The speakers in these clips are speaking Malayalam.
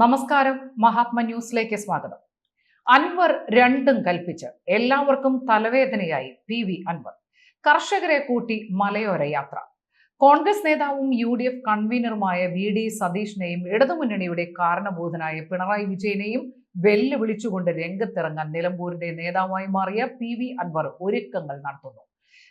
നമസ്കാരം മഹാത്മ ന്യൂസിലേക്ക് സ്വാഗതം. അൻവർ രണ്ടും കൽപ്പിച്ച് എല്ലാവർക്കും തലവേദനയായി പി വി അൻവർ. കർഷകരെ കൂട്ടി മലയോര യാത്ര. കോൺഗ്രസ് നേതാവും യു ഡി എഫ് കൺവീനറുമായ വി ഡി സതീഷിനെയും ഇടതുമുന്നണിയുടെ കാരണബോധനായ പിണറായി വിജയനെയും വെല്ലുവിളിച്ചുകൊണ്ട് രംഗത്തിറങ്ങാൻ നിലമ്പൂരിന്റെ നേതാവായി മാറിയ പി വി അൻവർ ഒരുക്കങ്ങൾ നടത്തുന്നു.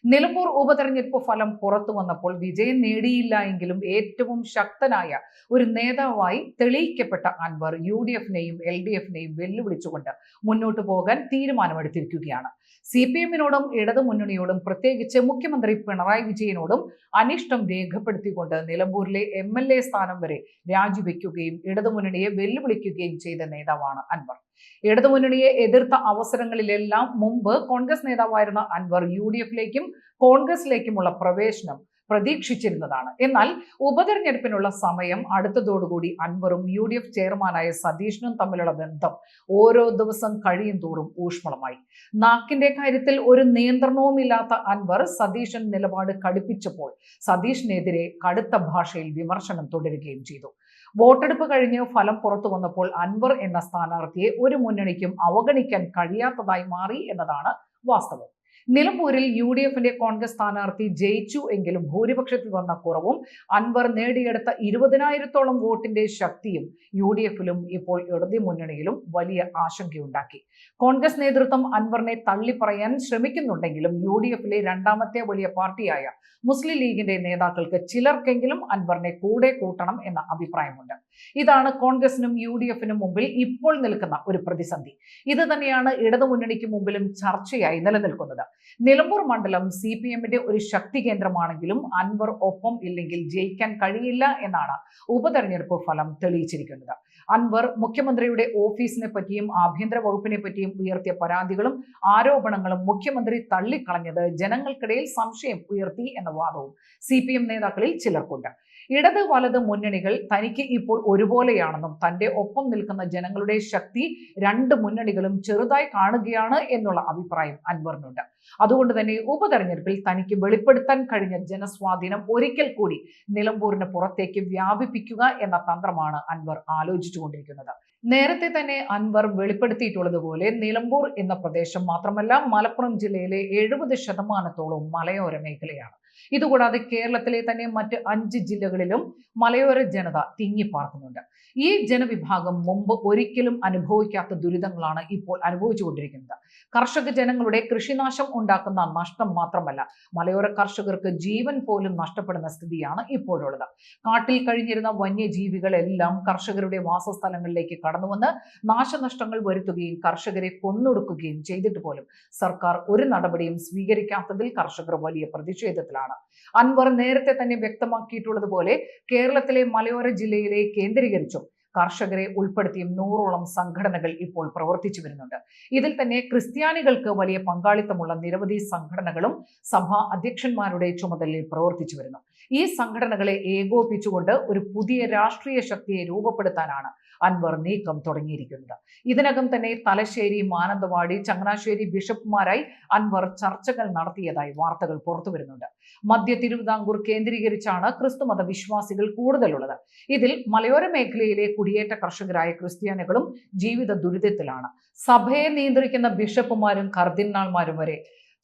നിലമ്പൂർ ഉപതെരഞ്ഞെടുപ്പ് ഫലം പുറത്തു വന്നപ്പോൾ വിജയം നേടിയില്ല എങ്കിലും ഏറ്റവും ശക്തനായ ഒരു നേതാവായി തെളിയിക്കപ്പെട്ട അൻവർ യു ഡി എഫിനെയും എൽ ഡി എഫിനെയും വെല്ലുവിളിച്ചുകൊണ്ട് മുന്നോട്ട് പോകാൻ തീരുമാനമെടുത്തിരിക്കുകയാണ്. സി പി എമ്മിനോടും ഇടതുമുന്നണിയോടും പ്രത്യേകിച്ച് മുഖ്യമന്ത്രി പിണറായി വിജയനോടും അനിഷ്ടം രേഖപ്പെടുത്തിക്കൊണ്ട് നിലമ്പൂരിലെ എം എൽ എ സ്ഥാനം വരെ രാജിവെക്കുകയും ഇടതുമുന്നണിയെ വെല്ലുവിളിക്കുകയും ചെയ്ത നേതാവാണ് അൻവർ. ഇടതുമുന്നണിയെ എതിർത്ത അവസരങ്ങളിലെല്ലാം മുമ്പ് കോൺഗ്രസ് നേതാവായിരുന്ന അൻവർ യു ഡി എഫിലേക്കും കോൺഗ്രസിലേക്കുമുള്ള പ്രവേശനം പ്രതീക്ഷിച്ചിരുന്നതാണ്. എന്നാൽ ഉപതെരഞ്ഞെടുപ്പിനുള്ള സമയം അടുത്തതോടുകൂടി അൻവറും യു ഡി എഫ് ചെയർമാനായ സതീഷിനും തമ്മിലുള്ള ബന്ധം ഓരോ ദിവസം കഴിയും തോറും ഊഷ്മളമായി. നാക്കിന്റെ കാര്യത്തിൽ ഒരു നിയന്ത്രണവുമില്ലാത്ത അൻവർ സതീശൻ നിലപാട് കടുപ്പിച്ചപ്പോൾ സതീഷിനെതിരെ കടുത്ത ഭാഷയിൽ വിമർശനം തുടരുകയും ചെയ്തു. വോട്ടെടുപ്പ് കഴിഞ്ഞ് ഫലം പുറത്തു വന്നപ്പോൾ അൻവർ എന്ന സ്ഥാനാർത്ഥിയെ ഒരു മുന്നണിക്കും അവഗണിക്കാൻ കഴിയാത്തതായി മാറി എന്നതാണ് വാസ്തവം. നിലമ്പൂരിൽ യു ഡി എഫിന്റെ കോൺഗ്രസ് സ്ഥാനാർത്ഥി ജയിച്ചു എങ്കിലും ഭൂരിപക്ഷത്തിൽ വന്ന കുറവും അൻവർ നേടിയെടുത്ത ഇരുപതിനായിരത്തോളം വോട്ടിന്റെ ശക്തിയും യു ഡി എഫിലും ഇപ്പോൾ ഇടതു മുന്നണിയിലും വലിയ ആശങ്കയുണ്ടാക്കി. കോൺഗ്രസ് നേതൃത്വം അൻവറിനെ തള്ളിപ്പറയാൻ ശ്രമിക്കുന്നുണ്ടെങ്കിലും യു ഡി എഫിലെ രണ്ടാമത്തെ വലിയ പാർട്ടിയായ മുസ്ലിം ലീഗിന്റെ നേതാക്കൾക്ക് ചിലർക്കെങ്കിലും അൻവറിനെ കൂടെ കൂട്ടണം എന്ന അഭിപ്രായമുണ്ട്. ഇതാണ് കോൺഗ്രസിനും യു ഡി എഫിനും മുമ്പിൽ ഇപ്പോൾ നിൽക്കുന്ന ഒരു പ്രതിസന്ധി. ഇത് തന്നെയാണ് ഇടതു ഇടതുമുന്നണിക്ക് മുമ്പിലും ചർച്ചയായി നിലനിൽക്കുന്നത്. നിലമ്പൂർ മണ്ഡലം സി പി എമ്മിന്റെ ഒരു ശക്തി കേന്ദ്രമാണെങ്കിലും അൻവർ ഒപ്പം ഇല്ലെങ്കിൽ ജയിക്കാൻ കഴിയില്ല എന്നാണ് ഉപതെരഞ്ഞെടുപ്പ് ഫലം തെളിയിച്ചിരിക്കുന്നത്. അൻവർ മുഖ്യമന്ത്രിയുടെ ഓഫീസിനെ പറ്റിയും ആഭ്യന്തര വകുപ്പിനെ പറ്റിയും ഉയർത്തിയ പരാതികളും ആരോപണങ്ങളും മുഖ്യമന്ത്രി തള്ളിക്കളഞ്ഞത് ജനങ്ങൾക്കിടയിൽ സംശയം ഉയർത്തി എന്ന വാദവും സി നേതാക്കളിൽ ചിലർക്കുണ്ട്. ഇടത് വലത് മുന്നണികൾ തനിക്ക് ഇപ്പോൾ ഒരുപോലെയാണെന്നും തന്റെ ഒപ്പം നിൽക്കുന്ന ജനങ്ങളുടെ ശക്തി രണ്ട് മുന്നണികളും ചെറുതായി കാണുകയാണ് എന്നുള്ള അഭിപ്രായം അൻവറിനുണ്ട്. അതുകൊണ്ട് തന്നെ ഉപതെരഞ്ഞെടുപ്പിൽ തനിക്ക് വെളിപ്പെടുത്താൻ കഴിഞ്ഞ ജനസ്വാധീനം ഒരിക്കൽ കൂടി നിലമ്പൂരിന് പുറത്തേക്ക് വ്യാപിപ്പിക്കുക എന്ന തന്ത്രമാണ് അൻവർ ആലോചിച്ചുകൊണ്ടിരിക്കുന്നത്. നേരത്തെ തന്നെ അൻവർ വെളിപ്പെടുത്തിയിട്ടുള്ളതുപോലെ നിലമ്പൂർ എന്ന പ്രദേശം മാത്രമല്ല മലപ്പുറം ജില്ലയിലെ എഴുപത് ശതമാനത്തോളം മലയോര മേഖലയാണ്. ഇതുകൂടാതെ കേരളത്തിലെ തന്നെ മറ്റ് അഞ്ച് ജില്ലകളിലും മലയോര ജനത തിങ്ങിപ്പാർക്കുന്നുണ്ട് ഈ ജനവിഭാഗം മുമ്പ് ഒരിക്കലും അനുഭവിക്കാത്ത ദുരിതങ്ങളാണ് ഇപ്പോൾ അനുഭവിച്ചുകൊണ്ടിരിക്കുന്നത്. കർഷക ജനങ്ങളുടെ കൃഷിനാശം ഉണ്ടാക്കുന്ന നഷ്ടം മാത്രമല്ല മലയോര കർഷകർക്ക് ജീവൻ പോലും നഷ്ടപ്പെടുന്ന സ്ഥിതിയാണ് ഇപ്പോഴുള്ളത്. കാട്ടിൽ കഴിഞ്ഞിരുന്ന വന്യജീവികളെല്ലാം കർഷകരുടെ വാസസ്ഥലങ്ങളിലേക്ക് കടന്നുവന്ന് നാശനഷ്ടങ്ങൾ വരുത്തുകയും കർഷകരെ കൊന്നൊടുക്കുകയും ചെയ്തിട്ട് പോലും സർക്കാർ ഒരു നടപടിയും സ്വീകരിക്കാത്തതിൽ കർഷകർ വലിയ പ്രതിഷേധത്തിലാണ്. അൻവർ നേരത്തെ തന്നെ വ്യക്തമാക്കിയിട്ടുള്ളതുപോലെ കേരളത്തിലെ മലയോര ജില്ലയിലെ കേന്ദ്രീകരിച്ചും കർഷകരെ ഉൾപ്പെടുത്തിയും നൂറോളം സംഘടനകൾ ഇപ്പോൾ പ്രവർത്തിച്ചു വരുന്നുണ്ട്. ഇതിൽ തന്നെ ക്രിസ്ത്യാനികൾക്ക് വലിയ പങ്കാളിത്തമുള്ള നിരവധി സംഘടനകളും സഭാ അധ്യക്ഷന്മാരുടെ ചുമതലയിൽ പ്രവർത്തിച്ചു വരുന്നു. ഈ സംഘടനകളെ ഏകോപിച്ചുകൊണ്ട് ഒരു പുതിയ രാഷ്ട്രീയ ശക്തിയെ രൂപപ്പെടുത്താനാണ് അൻവർ നീക്കം തുടങ്ങിയിരിക്കുന്നത്. ഇതിനകം തന്നെ തലശ്ശേരി മാനന്തവാടി ചങ്ങനാശ്ശേരി ബിഷപ്പുമാരായി അൻവർ ചർച്ചകൾ നടത്തിയതായി വാർത്തകൾ പുറത്തു വരുന്നുണ്ട്. മധ്യ തിരുവിതാംകൂർ കേന്ദ്രീകരിച്ചാണ് ക്രിസ്തുമത വിശ്വാസികൾ കൂടുതലുള്ളത്. ഇതിൽ മലയോര മേഖലയിലെ കുടിയേറ്റ കർഷകരായ ക്രിസ്ത്യാനികളും ജീവിത ദുരിതത്തിലാണ്. സഭയെ നിയന്ത്രിക്കുന്ന ബിഷപ്പുമാരും കർദിനാൾമാരും വരെ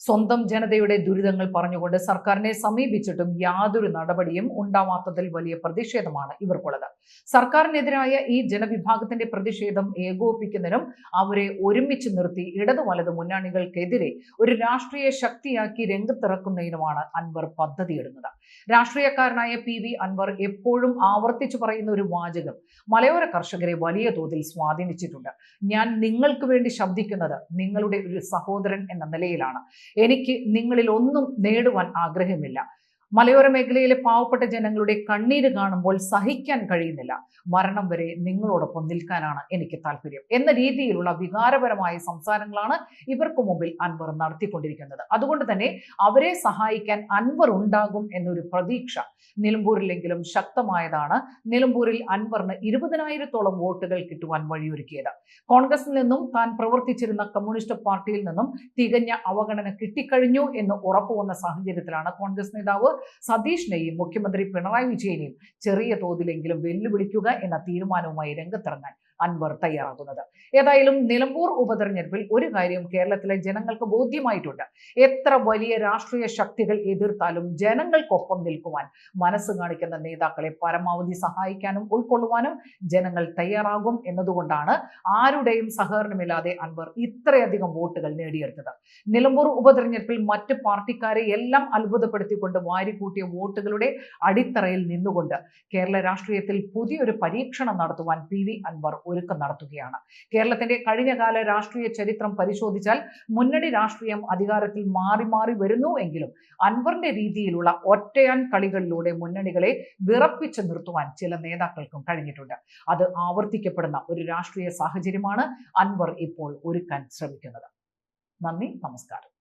സ്വന്തം ജനതയുടെ ദുരിതങ്ങൾ പറഞ്ഞുകൊണ്ട് സർക്കാരിനെ സമീപിച്ചിട്ടും യാതൊരു നടപടിയും ഉണ്ടാവാത്തതിൽ വലിയ പ്രതിഷേധമാണ് ഇവർക്കുള്ളത്. സർക്കാരിനെതിരായ ഈ ജനവിഭാഗത്തിന്റെ പ്രതിഷേധം ഏകോപിപ്പിക്കുന്നതിനും അവരെ ഒരുമിച്ച് നിർത്തി ഇടതു വലത് മുന്നണികൾക്കെതിരെ ഒരു രാഷ്ട്രീയ ശക്തിയാക്കി രംഗത്തിറക്കുന്നതിനുമാണ് അൻവർ പദ്ധതിയിടുന്നത്. രാഷ്ട്രീയക്കാരനായ പി വി അൻവർ എപ്പോഴും ആവർത്തിച്ചു പറയുന്ന ഒരു വാചകം മലയോര കർഷകരെ വലിയ തോതിൽ സ്വാധീനിച്ചിട്ടുണ്ട്. ഞാൻ നിങ്ങൾക്ക് വേണ്ടി ശബ്ദിക്കുന്നത് നിങ്ങളുടെ ഒരു സഹോദരൻ എന്ന നിലയിലാണ്. എനിക്ക് നിങ്ങളിൽ ഒന്നും നേടുവാൻ ആഗ്രഹമില്ല. മലയോര മേഖലയിലെ പാവപ്പെട്ട ജനങ്ങളുടെ കണ്ണീര് കാണുമ്പോൾ സഹിക്കാൻ കഴിയുന്നില്ല. മരണം വരെ നിങ്ങളോടൊപ്പം നിൽക്കാനാണ് എനിക്ക് താല്പര്യം. എന്ന രീതിയിലുള്ള വികാരപരമായ സംസാരങ്ങളാണ് ഇവർക്ക് മുമ്പിൽ അൻവർ നടത്തിക്കൊണ്ടിരിക്കുന്നത്. അതുകൊണ്ട് തന്നെ അവരെ സഹായിക്കാൻ അൻവർ ഉണ്ടാകും എന്നൊരു പ്രതീക്ഷ നിലമ്പൂരിലെങ്കിലും ശക്തമായതാണ്. നിലമ്പൂരിൽ അൻവറിന് ഇരുപതിനായിരത്തോളം വോട്ടുകൾ കിട്ടുവാൻ വഴിയൊരുക്കിയത്. കോൺഗ്രസിൽ നിന്നും താൻ പ്രവർത്തിച്ചിരുന്ന കമ്മ്യൂണിസ്റ്റ് പാർട്ടിയിൽ നിന്നും തികഞ്ഞ അവഗണന കിട്ടിക്കഴിഞ്ഞു എന്ന് ഉറപ്പുവന്ന സാഹചര്യത്തിലാണ് കോൺഗ്രസ് നേതാവ് സതീഷിനെയും മുഖ്യമന്ത്രി പിണറായി വിജയനെയും ചെറിയ തോതിലെങ്കിലും വെല്ലുവിളിക്കുക എന്ന തീരുമാനവുമായി രംഗത്തിറങ്ങാൻ അൻവർ തയ്യാറാകുന്നത്. ഏതായാലും നിലമ്പൂർ ഉപതെരഞ്ഞെടുപ്പിൽ ഒരു കാര്യം കേരളത്തിലെ ജനങ്ങൾക്ക് ബോധ്യമായിട്ടുണ്ട്. എത്ര വലിയ രാഷ്ട്രീയ ശക്തികൾ എതിർത്താലും ജനങ്ങൾക്കൊപ്പം നിൽക്കുവാൻ മനസ്സ് കാണിക്കുന്ന നേതാക്കളെ പരമാവധി സഹായിക്കാനും ഉൾക്കൊള്ളുവാനും ജനങ്ങൾ തയ്യാറാകും എന്നതുകൊണ്ടാണ് ആരുടെയും സഹകരണമില്ലാതെ അൻവർ ഇത്രയധികം വോട്ടുകൾ നേടിയെടുത്തത്. നിലമ്പൂർ ഉപതെരഞ്ഞെടുപ്പിൽ മറ്റ് പാർട്ടിക്കാരെ എല്ലാം അത്ഭുതപ്പെടുത്തിക്കൊണ്ട് വാരിക്കൂട്ടിയ വോട്ടുകളുടെ അടിത്തറയിൽ നിന്നുകൊണ്ട് കേരള രാഷ്ട്രീയത്തിൽ പുതിയൊരു പരീക്ഷണം നടത്തുവാൻ പി വി അൻവർ ഒരുക്കം നടത്തുകയാണ്. കേരളത്തിന്റെ കഴിഞ്ഞകാല രാഷ്ട്രീയ ചരിത്രം പരിശോധിച്ചാൽ മുന്നണി രാഷ്ട്രീയം അധികാരത്തിൽ മാറി മാറി വരുന്നു എങ്കിലും അൻവറിന്റെ രീതിയിലുള്ള ഒറ്റയാൻ കളികളിലൂടെ മുന്നണികളെ വിറപ്പിച്ച് നിർത്തുവാൻ ചില നേതാക്കൾക്കും കഴിഞ്ഞിട്ടുണ്ട്. അത് ആവർത്തിക്കപ്പെടുന്ന ഒരു രാഷ്ട്രീയ സാഹചര്യമാണ് അൻവർ ഇപ്പോൾ ഒരുക്കാൻ ശ്രമിക്കുന്നത്. നന്ദി നമസ്കാരം.